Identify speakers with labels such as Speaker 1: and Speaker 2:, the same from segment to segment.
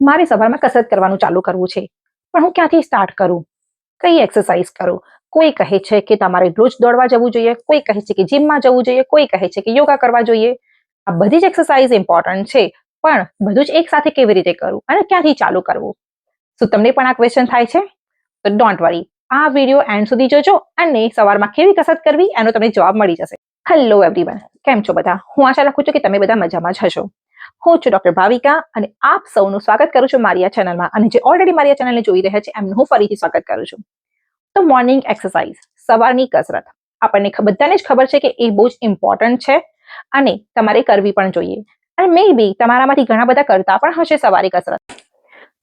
Speaker 1: મારે સવારમાં કસરત કરવાનું ચાલુ કરવું છે. પણ હું ક્યાંથી સ્ટાર્ટ કરું? કઈ એક્સરસાઇઝ કરું? કોઈ કહે છે કે તમારે રોજ દોડવા જવું જોઈએ, કોઈ કહે છે કે જીમમાં જવું જોઈએ, કોઈ કહે છે કે યોગા કરવા જોઈએ. આ બધી જ એક્સરસાઇઝ ઇમ્પોર્ટન્ટ છે, પણ બધું જ એક સાથે કેવી રીતે કરવું અને ક્યાંથી ચાલુ કરવું? શું તમને પણ આ ક્વેશ્ચન થાય છે? તો ડોન્ટ વરી આ વીડિયો એન્ડ સુધી જોજો અને સવારમાં કેવી કસરત કરવી એનો તમને જવાબ મળી જશે. હેલો એવરીવન કેમ છો બધા? હું આશા રાખું છું કે તમે બધા મજામાં જ હશો. હું છું ડોક્ટર ભાવિકા અને આપ સૌનું સ્વાગત કરું છું મારી આ ચેનલમાં. અને જે ઓલરેડી મારી આ ચેનલને જોઈ રહ્યા છે, એમનું હું ફરીથી સ્વાગત કરું છું. તો મોર્નિંગ એક્સરસાઇઝ સવારની કસરત. આપણને બધાને જ ખબર છે કે એ બહુ જ ઇમ્પોર્ટન્ટ છે અને તમારે કરવી પણ જોઈએ. અને મે બી તમારામાંથી ઘણા બધા કરતા પણ હશે સવારે કસરત.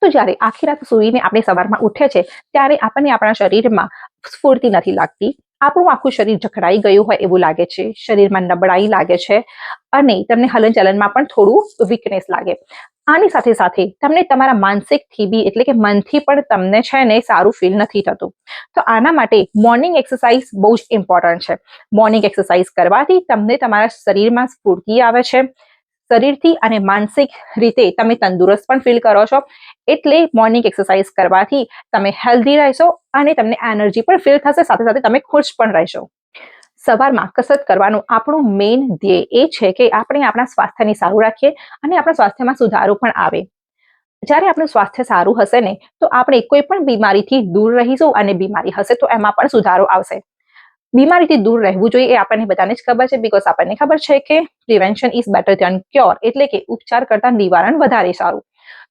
Speaker 1: તો જ્યારે આખી રાત સૂઈને આપણે સવારમાં ઉઠે છે, ત્યારે આપણને આપણા શરીરમાં સ્ફૂર્તિ નથી લાગતી. આપણું આખું શરીર જકડાઈ ગયું હોય એવું લાગે છે. શરીરમાં નબળાઈ લાગે છે અને તમને હલનચલનમાં પણ થોડું વીકનેસ લાગે. આની સાથે સાથે તમને તમારા માનસિકથી બી એટલે કે મનથી પણ તમને છે ને સારું ફીલ નથી થતું. તો આના માટે મોર્નિંગ એક્સરસાઇઝ બહુ જ ઇમ્પોર્ટન્ટ છે. મોર્નિંગ એક્સરસાઇઝ કરવાથી તમને તમારા શરીરમાં સ્ફૂર્તિ આવે છે. શરીરથી અને માનસિક રીતે તમે તંદુરસ્ત પણ ફીલ કરો છો. એટલે મોર્નિંગ એક્સરસાઇઝ કરવાથી તમે હેલ્ધી રહેશો અને તમને એનર્જી પણ ફીલ થશે, સાથે સાથે તમે ખુશ પણ રહેશો. સવારમાં કસરત કરવાનું આપણું મેઇન ધ્યેય એ છે કે આપણે આપણા સ્વાસ્થ્યને સારું રાખીએ અને આપણા સ્વાસ્થ્યમાં સુધારો પણ આવે. જ્યારે આપણું સ્વાસ્થ્ય સારું હશે ને, તો આપણે કોઈ પણ બીમારીથી દૂર રહીશું અને બીમારી હશે તો એમાં પણ સુધારો આવશે. બીમારીથી દૂર રહેવું જોઈએ એ આપણને બધાને જ ખબર છે બીકોઝ આપણને ખબર છે કે prevention is better than cure એટલે કે ઉપચાર કરતા નિવારણ વધારે સારું.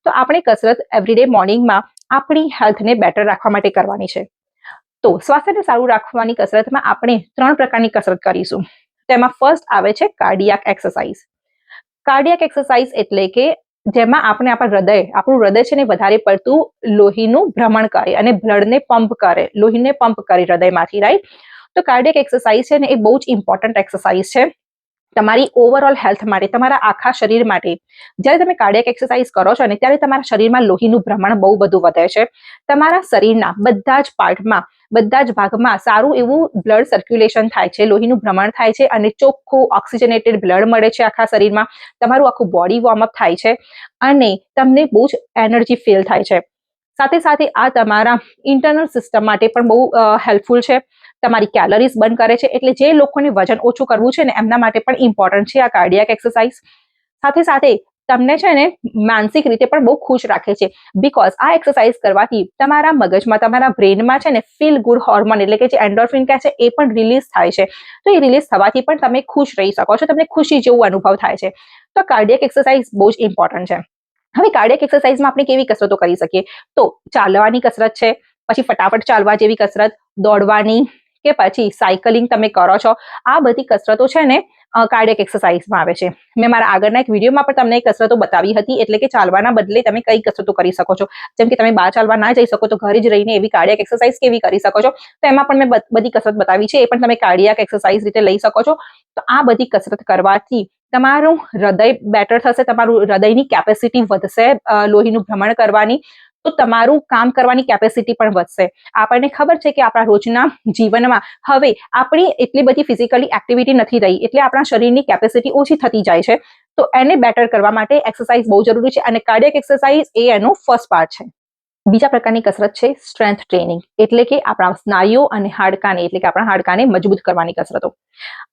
Speaker 1: તો આપણે કસરત એવરીડે મોર્નિંગમાં આપણી હેલ્થને બેટર રાખવા માટે કરવાની છે. તો સ્વાસ્થ્યને સારું રાખવાની કસરતમાં આપણે ત્રણ પ્રકારની કસરત કરીશું. તેમાં ફર્સ્ટ આવે છે કાર્ડિયાક એક્સરસાઇઝ કાર્ડિયાક એક્સરસાઇઝ એટલે કે જેમાં આપણે આપણા હૃદય, આપણું હૃદય છે ને વધારે પડતું લોહીનું ભ્રમણ કરે અને બ્લડને પંપ કરે, લોહીને પંપ કરે હૃદયમાંથી રાઈટ તો કાર્ડિયક એક્સરસાઇઝ છે ને એ બહુ જ ઇમ્પોર્ટન્ટ એક્સરસાઇઝ છે. તમારી ઓવરઓલ હેલ્થ માટે, તમારા આખા શરીર માટે. જ્યારે તમે કાર્ડિયક એક્સરસાઇઝ કરો છો ને, ત્યારે તમારા શરીરમાં લોહીનું ભ્રમણ બહુ બધું વધે છે. તમારા શરીરના બધા જ પાર્ટમાં, બધા જ ભાગમાં સારું એવું બ્લડ સર્ક્યુલેશન થાય છે, લોહીનું ભ્રમણ થાય છે અને ચોખ્ખું ઓક્સિજનેટેડ બ્લડ મળે છે આખા શરીરમાં. તમારું આખું બોડી વોર્મઅપ થાય છે અને તમને બહુ જ એનર્જી ફીલ થાય છે. સાથે સાથે આ તમારા ઇન્ટરનલ સિસ્ટમ માટે પણ બહુ હેલ્પફુલ છે. તમારી કેલરીઝ બંધ કરે છે. એટલે જે લોકોને વજન ઓછું કરવું છે ને, એમના માટે પણ ઇમ્પોર્ટન્ટ છે આ કાર્ડિયાક એક્સરસાઇઝ સાથે સાથે તમને છે ને, માનસિક રીતે પણ બહુ ખુશ રાખે છે. બીકોઝ આ એક્સરસાઇઝ કરવાથી તમારા મગજમાં, તમારા બ્રેનમાં છે ને ફીલ ગુડ હોર્મોન એટલે કે જે એન્ડોર્ફિન કહે છે, એ પણ રિલીઝ થાય છે. તો એ રિલીઝ થવાથી પણ તમે ખુશ રહી શકો છો. તમને ખુશી જેવું અનુભવ થાય છે. તો કાર્ડિયક એક્સરસાઇઝ બહુ જ ઇમ્પોર્ટન્ટ છે. હવે કાર્ડિયક એક્સરસાઇઝમાં આપણે કેવી કસરતો કરી શકીએ? તો ચાલવાની કસરત છે, પછી ફટાફટ ચાલવા જેવી કસરત, દોડવાની કે પછી સાયકલિંગ તમે કરો છો, આ બધી કસરતો છે ને કાર્ડિયક એક્સરસાઇઝમાં આવે છે. મેં મારા આગળના એક વિડીયોમાં પણ તમને કસરતો બતાવી હતી, એટલે કે ચાલવાના બદલે તમે કઈ કસરતો કરી શકો છો. જેમ કે તમે બહાર ચાલવા ના જઈ શકો, તો ઘરે જ રહીને એવી કાર્ડિયક એક્સરસાઇઝ કેવી કરી શકો છો? તો એમાં પણ મેં બધી કસરત બતાવી છે, એ પણ તમે કાર્ડિયક એક્સરસાઇઝ રીતે લઈ શકો છો. તો આ બધી કસરત કરવાથી તમારું હૃદય બેટર થશે, તમારું હૃદયની કેપેસિટી વધશે લોહીનું ભ્રમણ કરવાની, તો તમારું કામ કરવાની કેપેસિટી પણ વધશે. આપણને ખબર છે કે આપણા રોજના જીવનમાં હવે આપણી એટલી બધી ફિઝિકલી એક્ટિવિટી નથી રહી, એટલે આપણા શરીરની કેપેસિટી ઓછી થતી જાય છે. તો એને બેટર કરવા માટે એક્સરસાઇઝ બહુ જરૂરી છે અને કાર્ડિયક એક્સરસાઇઝ એ એનો ફર્સ્ટ પાર્ટ છે. બીજા પ્રકારની કસરત છે સ્ટ્રેન્થ ટ્રેનિંગ. એટલે કે આપણા સ્નાયુઓ અને હાડકાને, એટલે કે આપણા હાડકાને મજબૂત કરવાની કસરતો.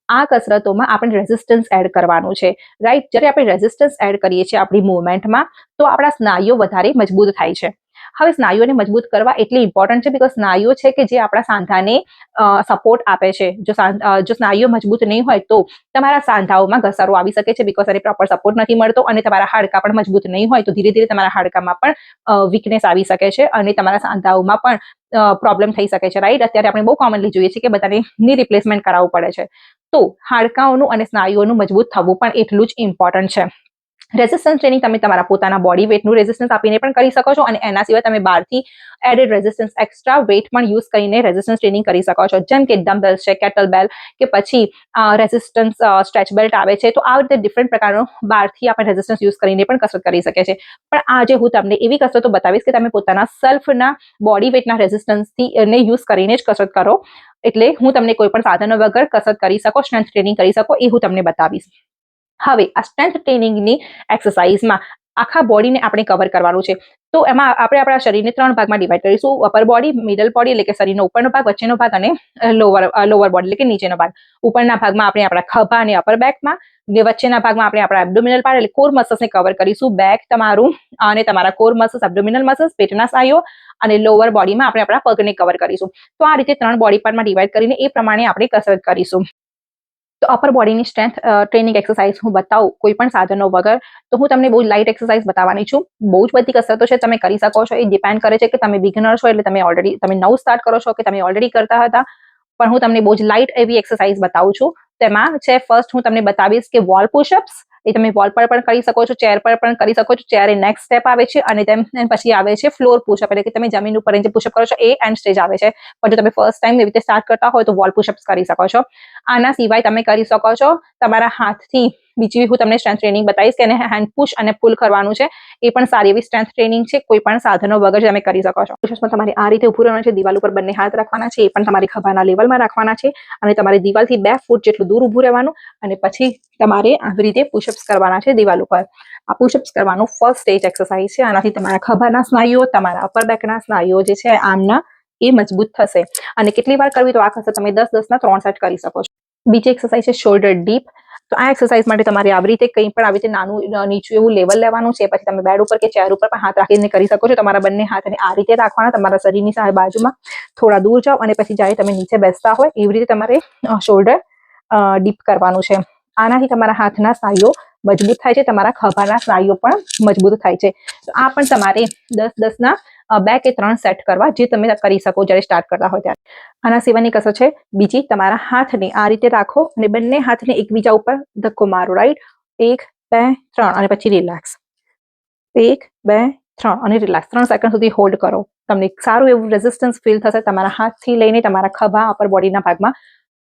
Speaker 1: આ કસરતોમાં આપણે રેઝિસ્ટન્સ એડ કરવાનું છે. રાઈટ જ્યારે આપણે રેઝિસ્ટન્સ એડ કરીએ છીએ આપણી મુવમેન્ટમાં તો આપણા સ્નાયુઓ વધારે મજબૂત થાય છે. હવે સ્નાયુઓને મજબૂત કરવા એટલી ઇમ્પોર્ટન્ટ છે બીકોઝ સ્નાયુઓ છે કે જે આપણા સાંધાને સપોર્ટ આપે છે. જો જો સ્નાયુઓ મજબૂત નહીં હોય તો તમારા સાંધાઓમાં ઘસારો આવી શકે છે બીકોઝ એને પ્રોપર સપોર્ટ નથી મળતો અને તમારા હાડકા પણ મજબૂત નહીં હોય તો ધીરે ધીરે તમારા હાડકામાં પણ વીકનેસ આવી શકે છે અને તમારા સાંધાઓમાં પણ પ્રોબ્લેમ થઈ શકે છે. રાઈટ અત્યારે આપણે બહુ કોમનલી જોઈએ છીએ કે બધાને ની રિપ્લેસમેન્ટ કરાવવું પડે છે. તો હાડકાઓનું અને સ્નાયુઓનું મજબૂત થવું પણ એટલું જ ઇમ્પોર્ટન્ટ છે. રેઝિસ્ટન્સ ટ્રેનિંગ તમે તમારા પોતાના બોડી વેટનું રેઝિસ્ટન્સ આપીને પણ કરી શકો છો અને એના સિવાય તમે બહારથી એડેડ રેઝિસ્ટન્સ એક્સ્ટ્રા વેટ પણ યુઝ કરીને રેઝિસ્ટન્સ ટ્રેનિંગ કરી શકો છો. જેમ કે ડમ્બેલ્સ છે કેટલ બેલ કે પછી રેઝિસ્ટન્સ સ્ટ્રેચ બેલ્ટ આવે છે, તો આ રીતે ડિફરન્ટ પ્રકારનો બહારથી આપણે રેઝિસ્ટન્સ યુઝ કરીને પણ કસરત કરી શકે છે પણ આજે હું તમને એવી કસરતો બતાવીશ કે તમે પોતાના સેલ્ફના બોડી વેટના રેઝિસ્ટન્સથી એને યુઝ કરીને જ કસરત કરો. એટલે હું તમને કોઈ પણ સાધનો વગર કસરત કરી શકો સ્ટ્રેન્થ ટ્રેનિંગ કરી શકો, એ હું તમને બતાવીશ. હવે આ સ્ટ્રેન્થ ટ્રેનિંગની એક્સરસાઇઝમાં આખા બોડીને આપણે કવર કરવાનું છે. તો એમાં આપણે આપણા શરીરને ત્રણ ભાગમાં ડિવાઈડ કરીશું. અપર બોડી મિડલ બોડી એટલે કે શરીરનો ઉપરનો ભાગ, વચ્ચેનો ભાગ અને લોવર લોવર બોડી એટલે કે નીચેનો ભાગ. ઉપરના ભાગમાં આપણે આપણા ખભા અને અપર બેકમાં ને વચ્ચેના ભાગમાં આપણે આપણા એબ્ડોમિનલ પાર્ટ એટલે કોર મસલ્સને કવર કરીશું. બેક તમારું અને તમારા કોર મસલ્સ એબ્ડોમિનલ મસલ્સ પેટના સાયો અને લોવર બોડીમાં આપણે આપણા પગને કવર કરીશું. તો આ રીતે ત્રણ બોડી પાર્ટમાં ડિવાઈડ કરીને એ પ્રમાણે આપણે કસરત કરીશું. તો અપર બોડીની સ્ટ્રેન્થ ટ્રેનિંગ એક્સરસાઇઝ હું બતાવું કોઈ પણ સાધનો વગર, તો હું તમને બહુ લાઇટ એક્સરસાઇઝ બતાવવાની છું. બહુ જ બધી કસરતો છે તમે કરી શકો છો. એ ડિપેન્ડ કરે છે કે તમે બિગનર છો એટલે તમે ઓલરેડી તમે નવું સ્ટાર્ટ કરો છો કે તમે ઓલરેડી કરતા હતા. પણ હું તમને બહુ જ લાઇટ એવી એક્સરસાઇઝ બતાવું છું. તેમાં છે ફર્સ્ટ હું તમને બતાવીશ કે વોલ પુશઅપ્સ એ તમે વોલ પર પણ કરી શકો છો ચેર પર પણ કરી શકો છો. ચેર એ નેક્સ્ટ સ્ટેપ આવે છે અને તેમ પછી આવે છે ફ્લોર પુશઅપ એટલે કે તમે જમીન ઉપર જે પુશઅપ કરો છો એ એન્ડ સ્ટેજ આવે છે. પણ જો તમે ફર્સ્ટ ટાઈમ એવી રીતે સ્ટાર્ટ કરતા હોય તો વોલ પુશઅપ્સ કરી શકો છો. આના સિવાય તમે કરી શકો છો તમારા હાથથી બીજી હું તમને સ્ટ્રેન્થ ટ્રેનિંગ બતાવીશ કે એને હેન્ડ પુશ અને પુલ કરવાનું છે. એ પણ સારી એવી સ્ટ્રેન્થ ટ્રેનિંગ છે. કોઈ પણ સાધનો વગર તમે કરી શકો છો. પુશઅપ્સમાં તમારે આ રીતે ઉભું રહેવાનું છે. દિવાલ ઉપર બંને હાથ રાખવાના છે. એ પણ તમારી ખભાના લેવલમાં રાખવાના છે. અને તમારે દિવાલથી બે ફૂટ જેટલું દૂર ઊભું રહેવાનું અને પછી તમારે આવી રીતે પુશઅપ્સ કરવાના છે દિવાલ ઉપર. આ પુશઅપ્સ કરવાનું ફર્સ્ટ સ્ટેજ એક્સરસાઇઝ છે. આનાથી તમારા ખભાના સ્નાયુઓ, તમારા અપર બેકના સ્નાયુઓ જે છે, આમના એ મજબૂત થશે. અને કેટલી વાર કરવી તો આ કસરત તમે દસ, દસના ત્રણ સેટ કરી શકો છો. બીજી એક્સરસાઇઝ છે શોલ્ડર ડીપ તો આ એક્સરસાઇઝ માટે તમારે આવી રીતે કંઈ પણ આવી રીતે નાનું નીચું એવું લેવલ લેવાનું છે, પછી તમે બેડ ઉપર કે ચેર ઉપર પણ હાથ રાખીને કરી શકો છો. તમારા બંને હાથને આ રીતે રાખવાના, તમારા શરીરની સામે બાજુમાં થોડા દૂર જાઓ અને પછી જ્યારે તમે નીચે બેસતા હોય એવી રીતે તમારે શોલ્ડર ડીપ કરવાનું છે. આનાથી તમારા હાથના સ્નાયુઓ મજબૂત થાય છે, તમારા ખભાના સ્નાયુઓ પણ મજબૂત થાય છે. તો આ પણ તમારે દસ દસના બે કે ત્રણ સેટ કરવા જે તમે કરી શકો જ્યારે સ્ટાર્ટ કરતા હોય ત્યારે. આના સિવાયની કસરત છે, બીજી તમારા હાથને આ રીતે રાખો અને બંને હાથને એકબીજા ઉપર ધક્કો મારો રાઈટ એક, બે, ત્રણ અને પછી રિલેક્સ એક, બે, ત્રણ અને રિલેક્સ ત્રણ સેકન્ડ સુધી હોલ્ડ કરો. તમને સારું એવું રેઝિસ્ટન્સ ફીલ થશે તમારા હાથથી લઈને તમારા ખભા અપર બોડીના ભાગમાં.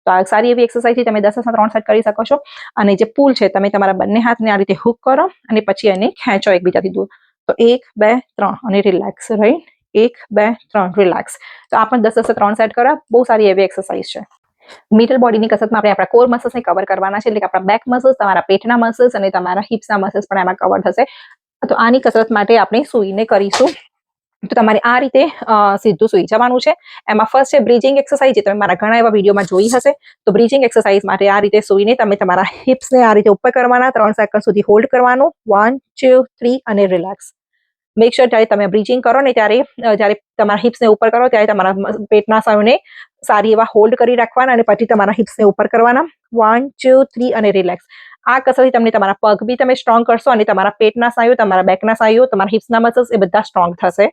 Speaker 1: તો આ સારી એવી એક્સરસાઇઝ છે, તમે દસ દસના ત્રણ સેટ કરી શકો છો. અને જે પુલ છે, તમે તમારા બંને હાથને આ રીતે હુક કરો અને પછી એને ખેંચો એકબીજાથી દૂર. તો એક, બે, ત્રણ અને રિલેક્સ રાઈટ એક, બે, ત્રણ રિલેક્સ તો આ પણ દસ દસ ત્રણ સેટ કરવા બહુ સારી એવી એક્સરસાઇઝ છે. મિડલ બોડીની કસરતમાં આપણે આપણા કોર મસલ્સને કવર કરવાના છે, એટલે કે આપણા બેક મસલ્સ તમારા પેટના મસલ્સ અને તમારા હિપ્સના મસલ્સ પણ એમાં કવર થશે. તો આની કસરત માટે આપણે સૂઈને કરીશું. તો તમારે આ રીતે સીધું સૂઈ જવાનું છે. એમાં ફર્સ્ટ છે બ્રિજિંગ એક્સરસાઇઝ જે તમે મારા ઘણા એવા વિડીયોમાં જોઈ હશે. તો બ્રિજિંગ એક્સરસાઇઝ માટે આ રીતે સૂઈને તમે તમારા હિપ્સને આ રીતે ઉપર કરવાના, ત્રણ સેકન્ડ સુધી હોલ્ડ કરવાનું. વન ટુ થ્રી અને રિલેક્સ મેક શ્યોર જ્યારે તમે બ્રિજિંગ કરો ને ત્યારે જ્યારે તમારા હિપ્સને ઉપર કરો ત્યારે તમારા પેટના સ્નાયુને સારી એવા હોલ્ડ કરી રાખવાના અને પછી તમારા હિપ્સને ઉપર કરવાના. વન ટુ થ્રી અને રિલેક્સ આ કસરથી તમને તમારા પગ બી તમે સ્ટ્રોંગ કરશો અને તમારા પેટના સ્નાયુ તમારા બેકના સ્નાયુ તમારા હિપ્સના મસલ્સ એ બધા સ્ટ્રોંગ થશે.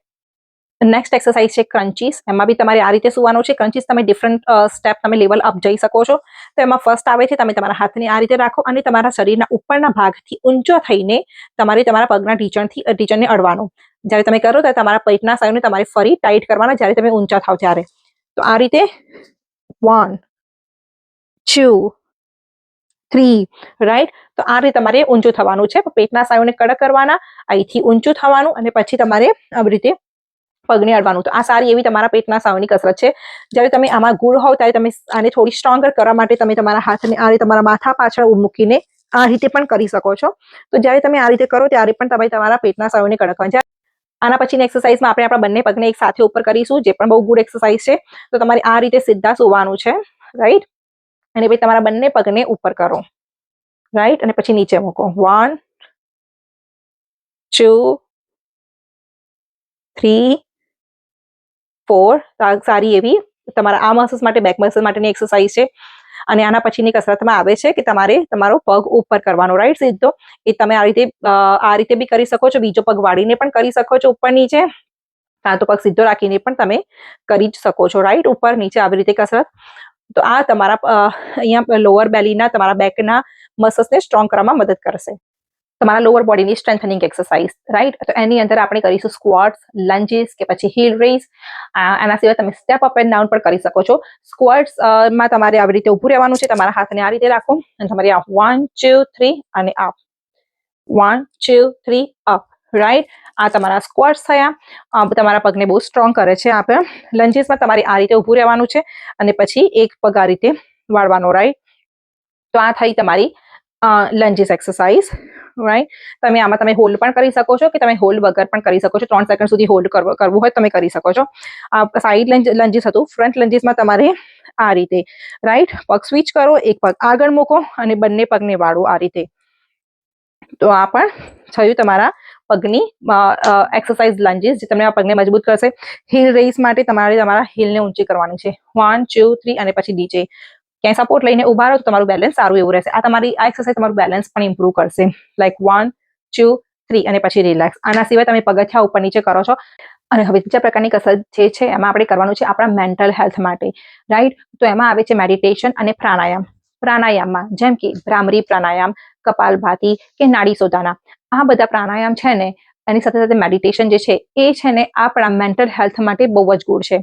Speaker 1: નેક્સ્ટ એક્સરસાઇઝ છે ક્રન્ચીસ એમાં બી તમારે આ રીતે સુવાનું છે. ક્રન્ચીસ તમે ડિફરન્ટ સ્ટેપ તમે લેવલ અપ જઈ શકો છો. તો એમાં ફર્સ્ટ આવે છે તમે તમારા હાથને આ રીતે રાખો અને તમારા શરીરના ઉપરના ભાગથી ઊંચો થઈને તમારે તમારા પગના ઢીચણથી ટીચરને અડવાનું. જ્યારે તમે કરો ત્યારે તમારા પેટના સ્નાયુને તમારે ફરી ટાઈટ કરવાના જ્યારે તમે ઊંચા થાવ ત્યારે. તો આ રીતે વન ટુ થ્રી રાઈટ તો આ રીતે તમારે ઊંચું થવાનું છે. પેટના સ્નાયુને કડક કરવાના અહીંથી ઊંચું થવાનું અને પછી તમારે આવી રીતે પગને અડવાનું. તો આ સારી એવી તમારા પેટના સાવની કસરત છે. જ્યારે તમે આમાં ગુળ હોવ ત્યારે તમે આને થોડી સ્ટ્રોંગર કરવા માટે તમે તમારા હાથને આ રીતે તમારા માથા પાછળ મૂકીને આ રીતે પણ કરી શકો છો. તો જ્યારે તમે આ રીતે કરો ત્યારે પણ તમે તમારા પેટના સાવને કડક કરવા આના પછીની એક્સરસાઇઝમાં આપણે આપણા બંને પગને એક સાથે ઉપર કરીશું, જે પણ બહુ ગુડ એક્સરસાઇઝ છે. તો તમારે આ રીતે સીધા સુવાનું છે. રાઈટ અને પછી તમારા બંને પગને ઉપર કરો. રાઈટ અને પછી નીચે મૂકો. વન ટુ થ્રી ફોર સારી એવી તમારા આ મસલ્સ માટે બેક મસલ માટેની એક્સરસાઇઝ છે. અને આના પછીની કસરતમાં આવે છે કે તમારે તમારો પગ ઉપર કરવાનો રાઈટ સીધો. એ તમે આ રીતે આ રીતે બી કરી શકો છો. બીજો પગ વાળીને પણ કરી શકો છો ઉપર નીચે. કાં તો પગ સીધો રાખીને પણ તમે કરી જ શકો છો રાઈટ ઉપર નીચે આવી રીતે કસરત. તો આ તમારા અહીંયા લોઅર બેલીના તમારા બેકના મસલ્સને સ્ટ્રોંગ કરવામાં મદદ કરશે. તમારા લોઅર બોડીની સ્ટ્રેન્થનિંગ એક્સરસાઇઝ રાઈટ તો એની અંદર આપણે કરીશું સ્ક્વોટ્સ લંજીસ કે પછી હિલ રેઝ એના સિવાય તમે સ્ટેપ અપ એન્ડ ડાઉન પણ કરી શકો છો. સ્ક્વોટ્સમાં તમારે આવી રીતે ઊભું રહેવાનું છે. તમારા હાથને આ રીતે રાખો. અને તમારી આ વન ટુ થ્રી અને up one two three up right આ તમારા સ્ક્વોટ્સ થયા. તમારા પગને બહુ સ્ટ્રોંગ કરે છે આપણે લંજીસમાં તમારે આ રીતે ઊભું રહેવાનું છે. અને પછી એક પગ આ રીતે વાળવાનો રાઈટ તો આ થઈ તમારી લંજીસ એક્સરસાઇઝ રાઈટ તમે આમાં તમે હોલ્ડ પણ કરી શકો છો કે તમે હોલ્ડ વગર પણ કરી શકો છો. ત્રણ સેકન્ડ સુધી હોલ્ડ કરવું હોય તમે કરી શકો છો. સાઈડ લંજીસ હતું. ફ્રન્ટ લંજીસમાં તમારે આ રીતે રાઈટ પગ સ્વિચ કરો, એક પગ આગળ મૂકો અને બંને પગને વાળો આ રીતે. તો આ પણ થયું તમારા પગની એક્સરસાઇઝ લંજીસ જે તમને આ પગને મજબૂત કરશે. હિલ રેસ માટે તમારે તમારા હિલને ઊંચી કરવાની છે. વન ટુ થ્રી અને પછી નીચે. ક્યાંય સપોર્ટ લઈને ઊભા રહો તો તમારું બેલેન્સ સારું એવું રહેશે. આ તમારી, આ એક્સરસાઇઝ તમારું બેલેન્સ પણ ઇમ્પ્રૂવ કરશે. લાઈક વન ટુ થ્રી અને પછી રિલેક્સ આના સિવાય તમે પગથિયા ઉપર નીચે કરો છો. અને હવે બીજા પ્રકારની કસરત જે છે, એમાં આપણે કરવાનું છે આપણા મેન્ટલ હેલ્થ માટે. રાઈટ તો એમાં આવે છે મેડિટેશન અને પ્રાણાયામ. પ્રાણાયામમાં, જેમ કે ભ્રામરી પ્રાણાયામ, કપાલભાતી કે નાડી સોદાના આ બધા પ્રાણાયામ છે ને એની સાથે સાથે મેડિટેશન જે છે એ છે ને આપણા મેન્ટલ હેલ્થ માટે બહુ જ ગુડ છે.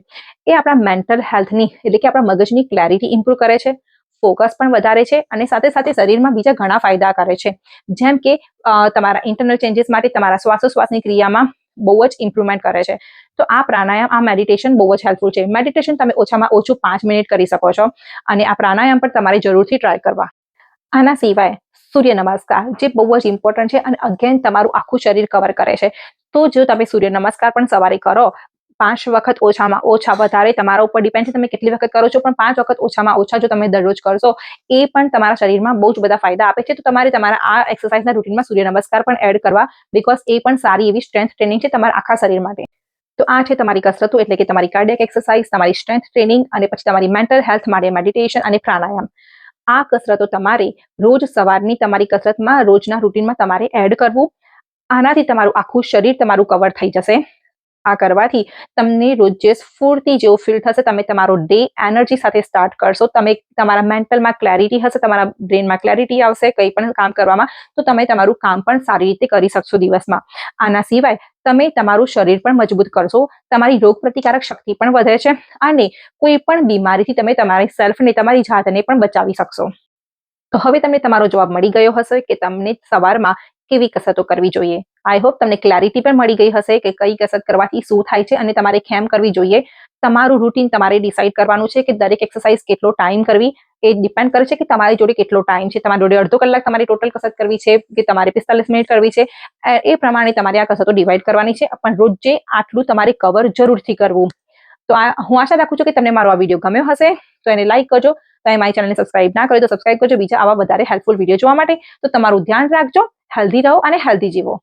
Speaker 1: એ આપણા મેન્ટલ હેલ્થની એટલે કે આપણા મગજની ક્લેરિટી ઇમ્પ્રૂવ કરે છે ફોકસ પણ વધારે છે અને સાથે સાથે શરીરમાં બીજા ઘણા ફાયદા કરે છે. જેમ કે તમારા ઇન્ટરનલ ચેન્જીસ માટે તમારા શ્વાસોશ્વાસની ક્રિયામાં બહુ જ ઇમ્પ્રુવમેન્ટ કરે છે. તો આ પ્રાણાયામ, આ મેડિટેશન બહુ જ હેલ્પફુલ છે. મેડિટેશન તમે ઓછામાં ઓછું પાંચ મિનિટ કરી શકો છો અને આ પ્રાણાયામ પણ તમારે જરૂરથી ટ્રાય કરવા. આના સિવાય સૂર્ય નમસ્કાર જે બહુ જ ઇમ્પોર્ટન્ટ છે અને અગેન તમારું આખું શરીર કવર કરે છે. તો જો તમે સૂર્ય નમસ્કાર પણ સવારે કરો, પાંચ વખત ઓછામાં ઓછા વધારે તમારા ઉપર ડિપેન્ડ છે, તમે કેટલી વખત કરો છો, પણ પાંચ વખત ઓછામાં ઓછા જો તમે દરરોજ કરશો, એ પણ તમારા શરીરમાં બહુ જ બધા ફાયદા આપે છે. તો તમારે તમારા આ એક્સરસાઇઝના રૂટીનમાં સૂર્ય નમસ્કાર પણ એડ કરવા બીકોઝ એ પણ સારી એવી સ્ટ્રેન્થ ટ્રેનિંગ છે તમારા આખા શરીર માટે. તો આ છે તમારી કસરતો, એટલે કે તમારી કાર્ડિયક એક્સરસાઇઝ તમારી સ્ટ્રેન્થ ટ્રેનિંગ અને પછી તમારી મેન્ટલ હેલ્થ માટે મેડિટેશન અને પ્રાણાયામ. આ કસરતો તમારે રોજ સવારની તમારી કસરતમાં રોજના રૂટીનમાં તમારે એડ કરવું. આનાથી તમારું આખું શરીર તમારું કવર થઈ જશે. આ કરવાથી તમને રોજે સ્ફૂર્તિ જેવો ફીલ થશે. તમે તમારો ડે એનર્જી સાથે સ્ટાર્ટ કરશો. તમે તમારા મેન્ટલમાં ક્લેરિટી હશે, તમારા બ્રેનમાં ક્લેરિટી આવશે કંઈ પણ કામ કરવામાં, તો તમે તમારું કામ પણ સારી રીતે કરી શકશો દિવસમાં. આના સિવાય તમે તમારું શરીર પણ મજબૂત કરશો. તમારી રોગ પ્રતિકારક શક્તિ પણ વધે છે અને કોઈ પણ બીમારીથી તમે તમારી સેલ્ફને તમારી જાતને પણ બચાવી શકશો. તો હવે તમને તમારો જવાબ મળી ગયો હશે કે તમને સવારમાં કેવી કસરતો કરવી જોઈએ. આઈ હોપ તમને ક્લેરિટી પણ મળી ગઈ હશે કે કઈ કસરત કરવાથી શું થાય છે અને તમારે કેમ કરવી જોઈએ. તમારું રૂટીન તમારે ડિસાઇડ કરવાનું છે કે દરેક એક્સરસાઇઝ કેટલો ટાઈમ કરવી. એ ડિપેન્ડ કરે છે કે તમારી જોડે કેટલો ટાઈમ છે. તમારી જોડે અડધો કલાક તમારી ટોટલ કસરત કરવી છે કે તમારે પિસ્તાલીસ મિનિટ કરવી છે. એ પ્રમાણે તમારે આ કસરતો ડિવાઈડ કરવાની છે. પણ રોજે આટલું તમારે કવર જરૂરથી કરવું. તો આ, હું આશા રાખું છું કે તમને મારો આ વીડિયો ગમ્યો હશે. તો એને લાઈક કરજો. તમે મારી ચેનલને સબસ્ક્રાઇબ ના કરો તો સબસ્ક્રાઇબ કરજો. બીજા આવા વધારે હેલ્પફુલ વીડિયો જોવા માટે. તો તમારું ધ્યાન રાખજો. હેલ્ધી રહો અને હેલ્ધી જીવો.